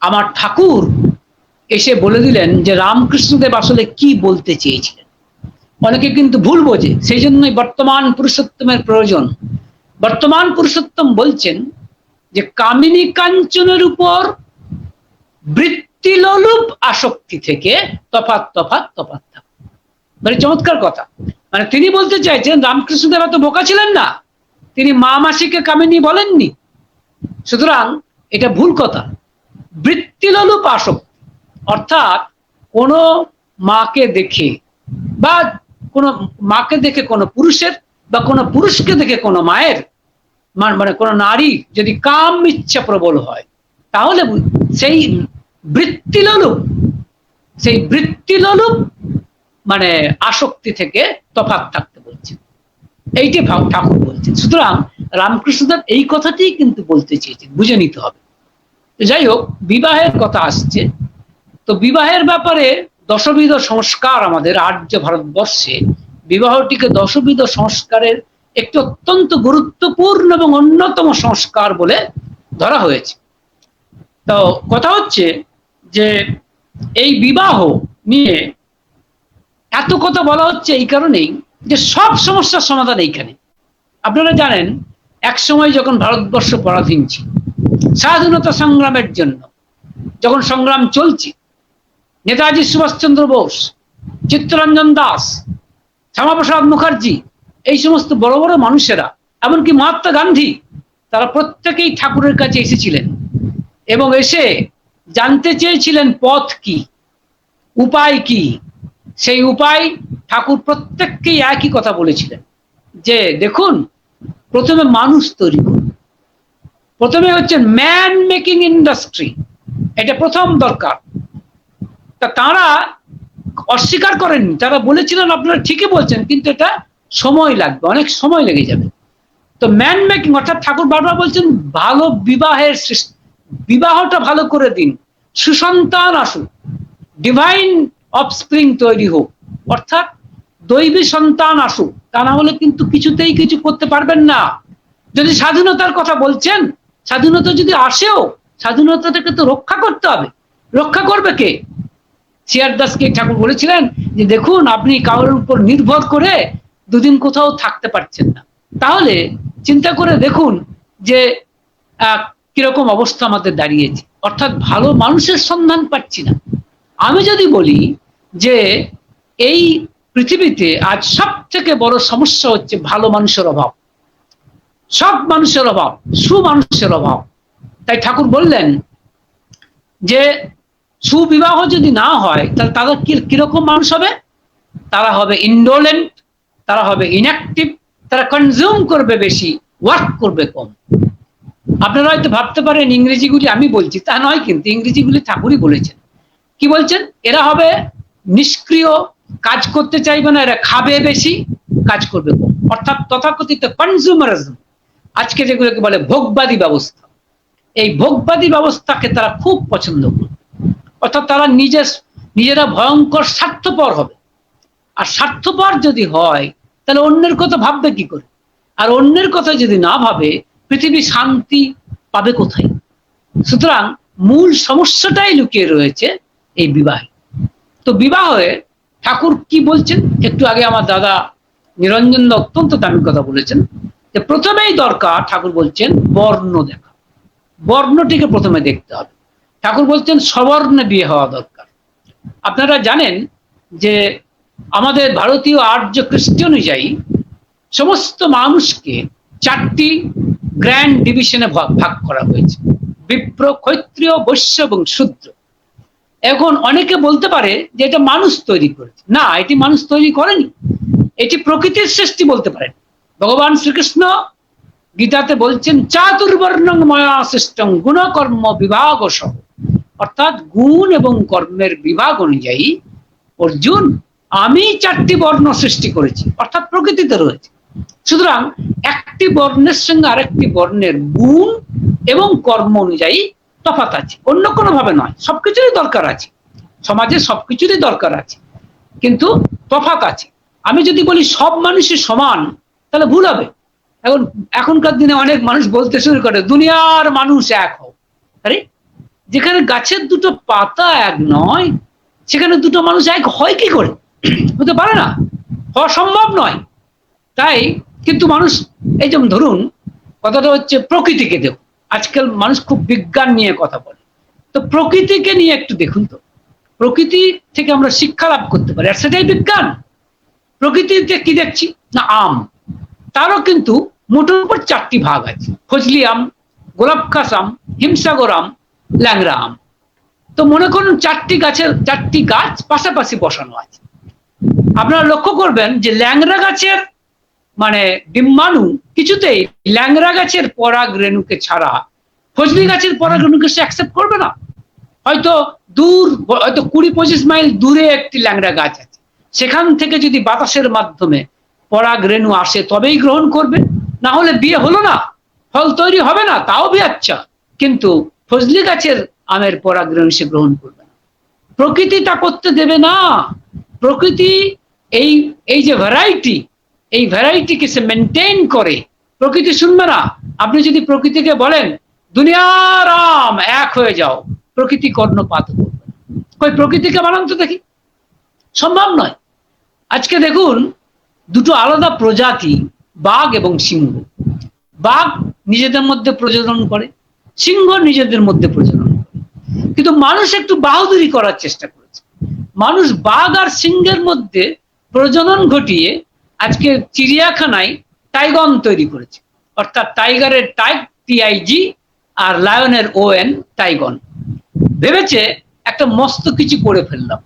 আমার ঠাকুর এসে বলে দিলেন যে রামকৃষ্ণদেব আসলে কি বলতে চেয়েছিলেন? অনেকে কিন্তু ভুল বোঝে, সেই জন্যই বর্তমান পুরুষোত্তমের প্রয়োজন। বর্তমান পুরুষোত্তম বলছেন যে কামিনী কাঞ্চনের উপর বৃত্তিলোলুপ আসক্তি থেকে তফাৎ তফাৎ তফাৎ। মানে চমৎকার কথা। মানে তিনি বলতে চাইছেন, রামকৃষ্ণদেব এত বোকা ছিলেন না। তিনি মা মাসিকে কামিনী বলেননি। সুতরাং এটা ভুল কথা। বৃত্তিলোলুপ আসক্তি অর্থাৎ কোনো মাকে দেখে বা কোনো মাকে দেখে কোনো পুরুষের বা কোনো পুরুষকে দেখে কোনো মায়ের মান- কোনো নারী যদি কাম ইচ্ছা প্রবল হয়, তাহলে সেই বৃত্তিলোলুপ সেই বৃত্তিলোলুপ মানে আসক্তি থেকে তফাৎ থাকতে বলছে। এইটি ঠাকুর বলছেন। সুতরাং রামকৃষ্ণদেব এই কথাটিই কিন্তু বলতে চেয়েছেন। বুঝে নিতে হবে। যাই হোক বিবাহের কথা আসছে। তো বিবাহের ব্যাপারে দশবিধ সংস্কার আমাদের আর্য ভারতবর্ষে। বিবাহটিকে দশবিধ সংস্কারের একটি অত্যন্ত গুরুত্বপূর্ণ এবং অন্যতম সংস্কার বলে ধরা হয়েছে। তো কথা হচ্ছে যে, এই বিবাহ নিয়ে এত কথা বলা হচ্ছে এই কারণেই যে সব সমস্যার সমাধান এইখানে। আপনারা জানেন এক সময় যখন ভারতবর্ষ পরাধীন ছিল স্বাধীনতা সংগ্রামের জন্য। যখন সংগ্রাম চলছে, নেতাজি সুভাষচন্দ্র বোস, চিত্তরঞ্জন দাস, শ্যামাপ্রসাদ মুখার্জি, এই সমস্ত বড় বড় মানুষেরা, এমনকি মহাত্মা গান্ধী, তারা প্রত্যেকেই ঠাকুরের কাছে এসেছিলেন এবং এসে জানতে চেয়েছিলেন পথ কি, উপায় কি। সেই উপায় ঠাকুর প্রত্যেককেই একই কথা বলেছিলেন যে, দেখুন, প্রথমে মানুষ তৈরি করুন। প্রথমে হচ্ছে ম্যান মেকিং ইন্ডাস্ট্রি এটা প্রথম দরকার। তা তারা অস্বীকার করেননি, তারা বলেছিলেন আপনারা ঠিকই বলছেন, কিন্তু এটা সময় লাগবে, অনেক সময় লেগে যাবে। তো ম্যান মেকিং অর্থাৎ ঠাকুর বারবার বলছেন, ভালো বিবাহের বিবাহটা ভালো করে দিন, সুসন্তান আসুক ডিভাইন অফস্প্রিং তৈরি হোক, অর্থাৎ দৈবী সন্তান আসুক, তা না হলে কিন্তু কিছুতেই কিছু করতে পারবেন না। যদি স্বাধীনতার কথা বলছেন স্বাধীনতা যদি আসেও, স্বাধীনতাটাকে তো রক্ষা করতে হবে। রক্ষা করবে কে? সিয়ার দাসকে ঠাকুর বলেছিলেন যে, দেখুন, আপনি কারোর উপর নির্ভর করে দুদিন কোথাও থাকতে পারছেন না। তাহলে চিন্তা করে দেখুন যে কীরকম অবস্থা আমাদের দাঁড়িয়েছে। অর্থাৎ ভালো মানুষের সন্ধান পাচ্ছি না। আমি যদি বলি যে, এই পৃথিবীতে আজ সব থেকে বড় সমস্যা হচ্ছে ভালো মানুষের অভাব। সব মানুষের অভাব, সুমানুষের অভাব। তাই ঠাকুর বললেন যে, সুবিবাহ যদি না হয়, তাহলে তারা কীরকম মানুষ হবে? তারা হবে ইন্ডোলেন্ট তারা হবে ইনঅ্যাক্টিভ তারা কনজিউম করবে বেশি ওয়ার্ক করবে কম। আপনারা হয়তো ভাবতে পারেন, ইংরেজিগুলি আমি বলছি, তা নয় কিন্তু ইংরেজিগুলি ঠাকুরই বলেছেন। কি বলছেন? এরা হবে নিষ্ক্রিয়, কাজ করতে চাইবে না, এরা খাবে বেশি, কাজ করবে কম। অর্থাৎ তথাকথিত কনজিউমারিজম আজকে যেগুলোকে বলে ভোগবাদী ব্যবস্থা। এই ভোগবাদী ব্যবস্থাকে তারা খুব পছন্দ করে। অর্থাৎ তারা নিজের, নিজেরা ভয়ঙ্কর স্বার্থপর হবে। আর স্বার্থপর যদি হয়, তাহলে অন্যের কথা ভাববে কি করে? আর অন্যের কথা যদি না ভাবে, পৃথিবী শান্তি পাবে কোথায়? সুতরাং মূল সমস্যাটাই লুকিয়ে রয়েছে এই বিবাহে। তো বিবাহে ঠাকুর কি বলছেন? একটু আগে আমার দাদা নিরঞ্জন অত্যন্ত দামি কথা বলেছেন। প্রথমেই দরকার ঠাকুর বলছেন বর্ণ দেখা। বর্ণটিকে প্রথমে দেখতে হবে। ঠাকুর বলছেন সবর্ণে বিয়ে হওয়া দরকার। আপনারা জানেন যে আমাদের ভারতীয় আর্য কৃষ্টি অনুযায়ী সমস্ত মানুষকে চারটি গ্র্যান্ড ডিভিশনে ভাগ করা হয়েছে। বিপ্র, ক্ষত্রিয়, বৈশ্য এবং শূদ্র। এখন অনেকে বলতে পারে যে এটা মানুষ তৈরি করেছে। না, এটি মানুষ তৈরি করেনি। এটি প্রকৃতির সৃষ্টি বলতে পারেন। ভগবান শ্রীকৃষ্ণ গীতাতে বলছেন, চাতুর্বর্ণং ময়া সৃষ্টং গুণকর্ম বিভাগ সহ অর্থাৎ গুণ এবং কর্মের বিভাগ অনুযায়ী, অর্জুন, আমি চারটি বর্ণ সৃষ্টি করেছি। অর্থাৎ প্রকৃতিতে রয়েছে। সুতরাং একটি বর্ণের সঙ্গে আরেকটি বর্ণের গুণ এবং কর্ম অনুযায়ী তফাত আছে। অন্য কোনো ভাবে নয়, সবকিছুরই দরকার আছে। সমাজে সবকিছুরই দরকার আছে। কিন্তু তফাত আছে। আমি যদি বলি সব মানুষই সমান তাহলে ভুল হবে। এখন এখনকার দিনে অনেক মানুষ বলতে শুরু করে, দুনিয়ার মানুষ এক হোক আরে, যেখানে গাছের দুটো পাতা এক নয়, সেখানে দুটো মানুষ এক হয় কি করে? হতে পারে না। হওয়া সম্ভব নয়। তাই কিন্তু মানুষ, এই যেমন ধরুন, কথাটা হচ্ছে প্রকৃতিকে দেব আজকাল মানুষ খুব বিজ্ঞান নিয়ে কথা বলে। তো প্রকৃতিকে নিয়ে একটু দেখুন তো। প্রকৃতি থেকে আমরা শিক্ষা লাভ করতে পারি। আর সেটাই বিজ্ঞান। প্রকৃতিতে কি দেখছি? না, আম। তারও কিন্তু মোটের উপর চারটি ভাগ আছে। ফজলি আম গোলাপ খাস আম হিমসাগর আম ল্যাংরা আম তো মনে করুন চারটি গাছের চারটি গাছ পাশাপাশি বসানো আছে। আপনারা লক্ষ্য করবেন যে ল্যাংরা গাছের মানে ডিম্বাণু কিছুতেই ল্যাংরা গাছের পরাগ রেণুকে ছাড়া ফজলি গাছের পরাগ রেণুকে সে অ্যাকসেপ্ট করবে না। হয়তো দূর, হয়তো কুড়ি পঁচিশ মাইল দূরে একটি ল্যাংরা গাছ আছে। সেখান থেকে যদি বাতাসের মাধ্যমে পরাগ রেণু আসে তবেই গ্রহণ করবে। না হলে বিয়ে হলো না, ফল তৈরি হবে না, তাও বিয়ে আচ্ছা। কিন্তু ফজলি গাছের আমের পরাগ রেণু সে গ্রহণ করবে না। প্রকৃতি তা করতে দেবে না। প্রকৃতি এই এই যে ভ্যারাইটি এই ভ্যারাইটিকে সে মেনটেন করে। প্রকৃতি শুনবে না। আপনি যদি প্রকৃতিকে বলেন, দুনিয়ার আম এক হয়ে যাও প্রকৃতি কর্ণপাত করবে। কই, প্রকৃতিকে বানান তো দেখি। সম্ভব নয়। আজকে দেখুন দুটো আলাদা প্রজাতি, বাঘ এবং সিংহ। বাঘ নিজেদের মধ্যে প্রজনন করে, সিংহ নিজেদের মধ্যে প্রজনন করে। কিন্তু মানুষ একটু বাহাদুরি করার চেষ্টা করেছে। মানুষ বাঘ আর সিংহের মধ্যে প্রজনন ঘটিয়ে আজকে চিড়িয়াখানায় টাইগন তৈরি করেছে। অর্থাৎ টাইগারের টাইগ টিআইজি আর লায়নের ও এন, টাইগন। ভেবেছে একটা মস্ত কিছু করে ফেললাম।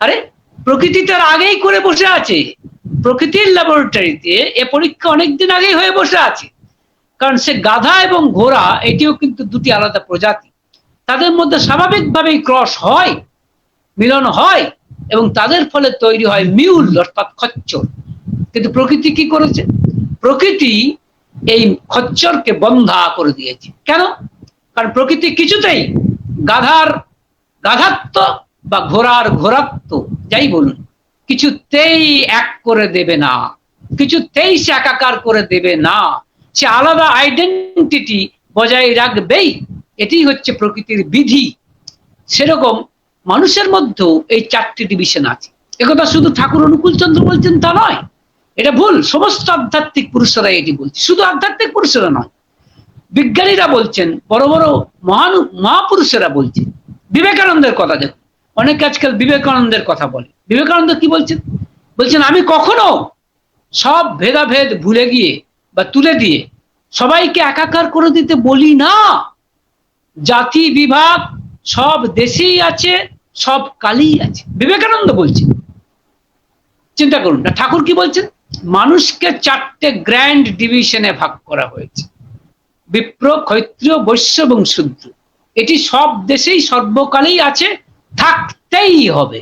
আরে, প্রকৃতি তার আগেই করে বসে আছে। প্রকৃতির ল্যাবরেটরিতে এ পরীক্ষা অনেকদিন আগেই হয়ে বসে আছে। কারণ সে গাধা এবং ঘোড়া, এটিও কিন্তু দুটি আলাদা প্রজাতি। তাদের মধ্যে স্বাভাবিকভাবেই ক্রস হয়, মিলন হয় এবং তাদের ফলে তৈরি হয় মিউল, অর্থাৎ খচ্চর। কিন্তু প্রকৃতি কি করেছে? প্রকৃতি এই খচ্চরকে বন্ধা করে দিয়েছে। কেন? কারণ প্রকৃতি কিছুতেই গাধার গাধাত্ব বা ঘোড়ার ঘোরাত্ব, যাই বলুন কিছুতেই এক করে দেবে না, কিছুতেই সে একাকার করে দেবে না। সে আলাদা আইডেন্টিটি বজায় রাখবেই, এটি হচ্ছে প্রকৃতির বিধি। সেরকম মানুষের মধ্যেও এই চারটি ডিভিশন আছে। একথা শুধু ঠাকুর অনুকূল চন্দ্র বলছেন তা নয়, এটা ভুল, সমস্ত আধ্যাত্মিক পুরুষরা এটি বলছে। শুধু আধ্যাত্মিক পুরুষরা নয়, বিজ্ঞানীরা বলছেন, বড় বড় মহান, মহাপুরুষেরা বলছেন। বিবেকানন্দের কথা দেখুন। অনেকে আজকাল বিবেকানন্দের কথা বলে। বিবেকানন্দ কি বলছেন? বলছেন, আমি কখনো সব ভেদাভেদ ভুলে গিয়ে বা তুলে দিয়ে সবাইকে একাকার করে দিতে বলি না। জাতি, বিভাগ সব দেশেই আছে, সব কালেই আছে। বিবেকানন্দ বলছেন। চিন্তা করুন না, ঠাকুর কি বলছেন? মানুষকে চারটে গ্র্যান্ড ডিভিশনে ভাগ করা হয়েছে। বিপ্র ক্ষৈত্রীয় বৈশ্য এবং শূদ্র। এটি সব দেশেই সর্বকালেই আছে থাকতেই হবে।